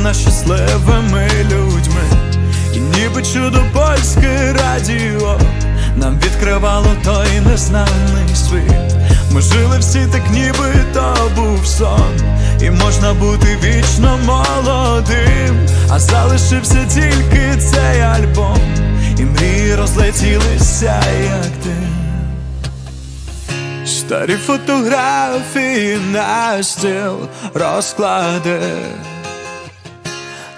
робили щасливими людьми, і ніби чудо польське радіо нам відкривало той незнаний світ. Ми жили всі так, ніби то був сон, і можна бути вічно молодим, а залишився тільки цей альбом, і мрії розлетілися, як дим. Старі фотографії на стіл розклади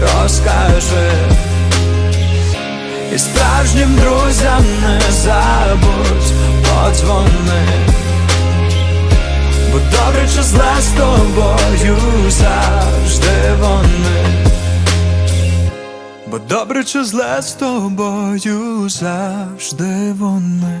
розкаже. І справжнім друзям не забудь подзвони. Бо добре чи зле з тобою завжди вони. Бо добре чи зле з тобою завжди вони.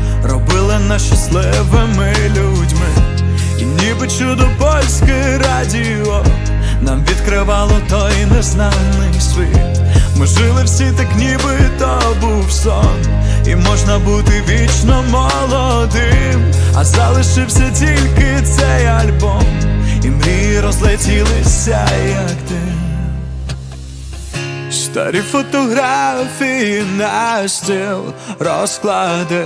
робили нас щасливими людьми, і ніби чудо польське радіо нам відкривало той незнаний світ. Ми жили всі так, ніби то був сон, і можна бути вічно молодим, а залишився тільки цей альбом, і мрії розлетілися, як дим. Старі фотографії на стіл розклади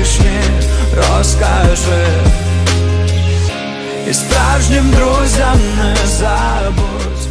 І справжнім друзям не забудь